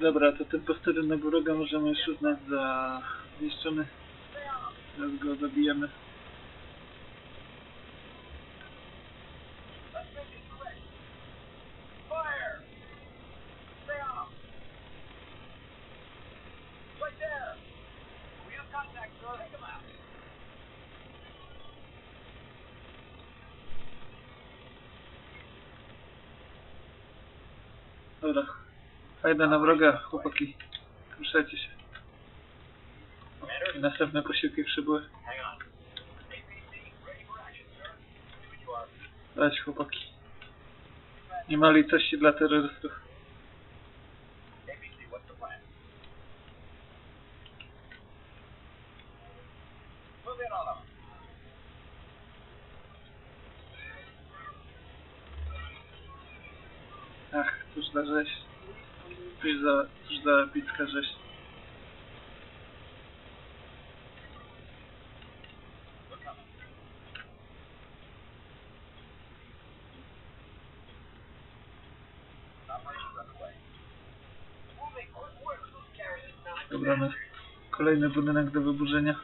Dobra, to ten posterunek wroga możemy już uznać za zniszczony. Teraz go zabijemy. Dobra. Fajna na wroga, chłopaki. Ruszajcie się. I następne posiłki przybyły. Dać chłopaki. Nie ma litości dla terrorystów. Ach, cóż za. Cóż za, cóż za epicka rzeź. No. Kolejny budynek do wyburzenia.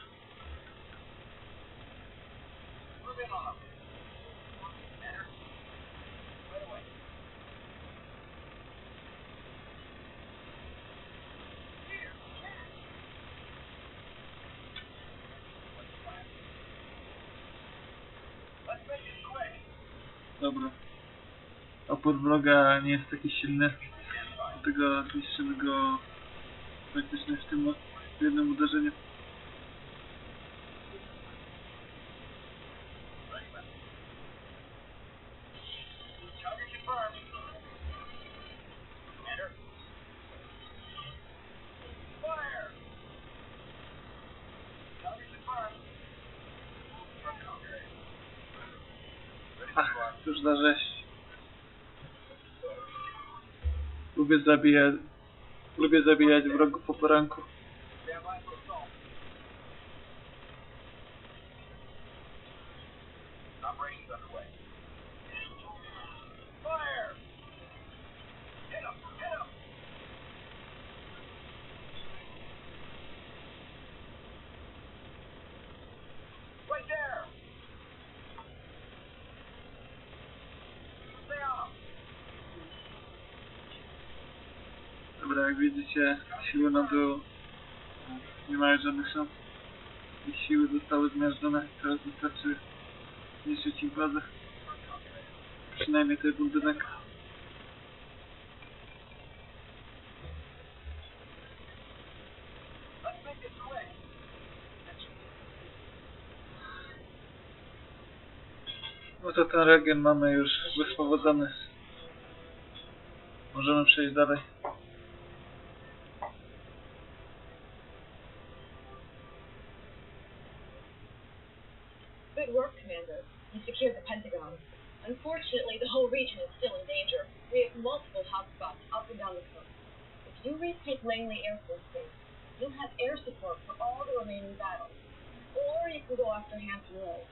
Dobra. Opór wroga nie jest taki silny. Dlatego zniszczymy go praktycznie w tym jednym uderzeniu. Cóż za rzeź. Lubię zabijać... Lubię zabijać wrogów po poranku. Dobra, jak widzicie, siły na dół nie mają żadnych szans. Ich siły zostały zmiażdżone. Teraz wystarczy zniszczyć ich bazę. Przynajmniej ten budynek. No to ten region mamy już wyspowodzony. Możemy przejść dalej. You secured the Pentagon. Unfortunately, the whole region is still in danger. We have multiple hotspots up and down the coast. If you retake Langley Air Force Base, you'll have air support for all the remaining battles. Or you can go after Hampton Roads.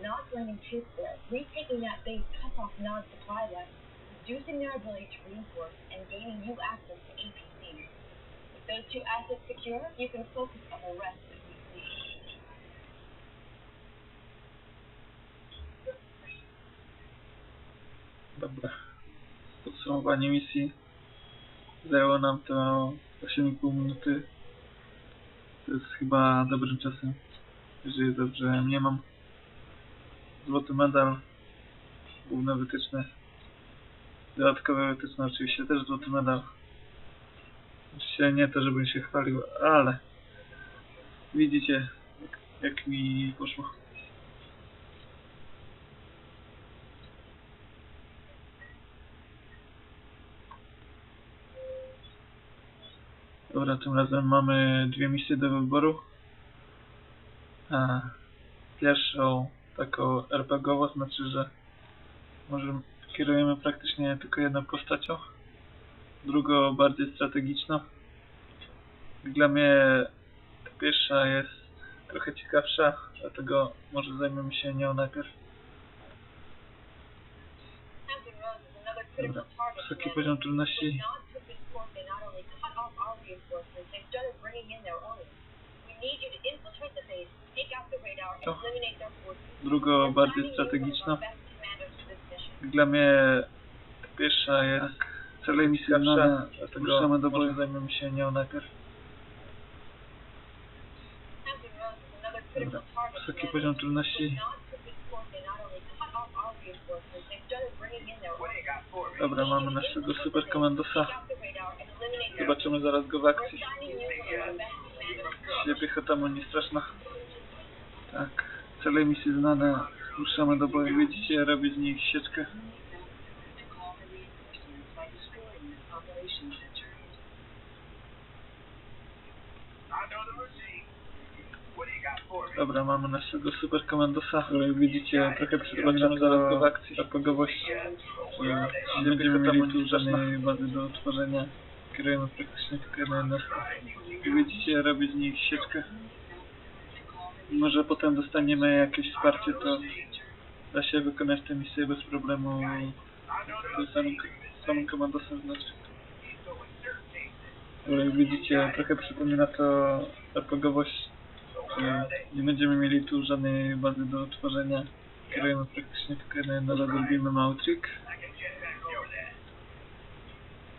Not landing troops there, retaking that base cuts off Nod's supply left, reducing their ability to reinforce, and gaining you access to APCs. With those two assets secure, you can focus on the rest Dobra. Podsumowanie misji. Zajęło nam to 8,5 minuty. To jest chyba dobrym czasem. Jeżeli dobrze nie mam. Złoty medal. Główne wytyczne. Dodatkowe wytyczne oczywiście też złoty medal. Oczywiście nie to, żebym się chwalił, ale widzicie jak, jak mi poszło. Dobra, tym razem mamy dwie misje do wyboru. A, pierwszą taką RPGową, znaczy, że może kierujemy praktycznie tylko jedną postacią. Drugą bardziej strategiczną. Dla mnie ta pierwsza jest trochę ciekawsza, dlatego może zajmiemy się nią najpierw. Dobra, wysoki poziom trudności. Drugo We're bardziej strategiczna. to. Dla mnie pierwsza jest cele misji znane, dlatego do boju, zajmiemy się nią najpierw. Dobra, wysoki poziom trudności. Dobra, mamy naszego super komandosa. Zobaczymy zaraz go w akcji. Jeśli piechota mu nie straszna. Tak, cele misji znane, ruszamy do boju. Widzicie, robię z nich sieczkę. Dobra, mamy naszego super komandosa, który jak widzicie trochę przypominamy zaraz go w akcji. Szeregowość. Nie będziemy mieli tu żadnej bazy do utworzenia. Kierujemy praktycznie tylko na jednostkę. Jak widzicie, robię z nich sieczkę. Może potem dostaniemy jakieś wsparcie, to da się wykonać tę misję bez problemu z samym, samym komandosem znaczy. Ale jak widzicie, trochę przypomina to RPGowość. że Nie będziemy mieli tu żadnej bazy do utworzenia. Kierujemy praktycznie tylko na jedno, zrobimy mały.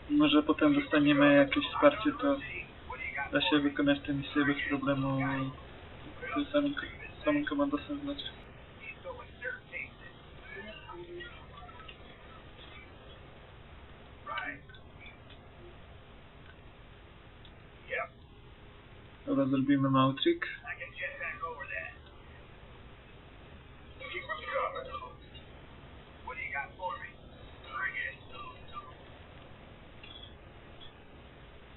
Może potem dostaniemy jakieś wsparcie, to da się wykonać tę misję bez problemu z samym, samym komandosem. Yep, Dobra, zrobimy mały. I